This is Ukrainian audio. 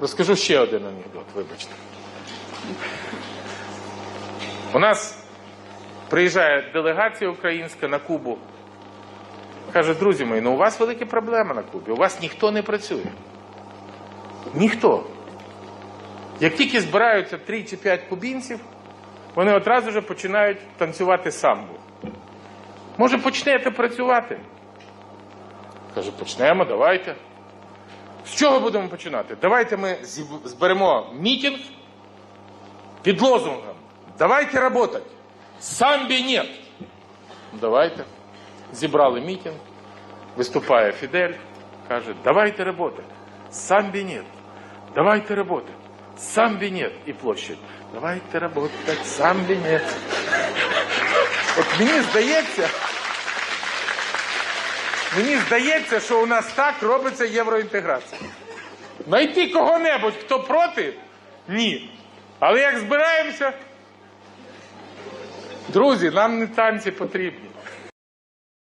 Розкажу ще один анекдот, вибачте. У нас приїжджає делегація українська на Кубу. Каже, друзі мої, ну у вас великі проблеми на Кубі. У вас ніхто не працює. Ніхто. Як тільки збираються 3 чи 5 кубінців, вони одразу ж починають танцювати самбу. Може, почнете працювати? Каже, почнемо, давайте. З чого будемо починати? Давайте ми зберемо мітинг під лозунгом. Давайте работать. Самбі нет. Давайте. Зібрали мітинг, виступає Фідель, каже, давайте работать. Самбі нет. Давайте работать. Самбі нет. І площадь. Давайте работать. Самбі нет. От мені здається, мені здається, що у нас так робиться євроінтеграція. Найти кого-небудь, хто проти? Ні. Але як збираємося, друзі, нам не танці потрібні.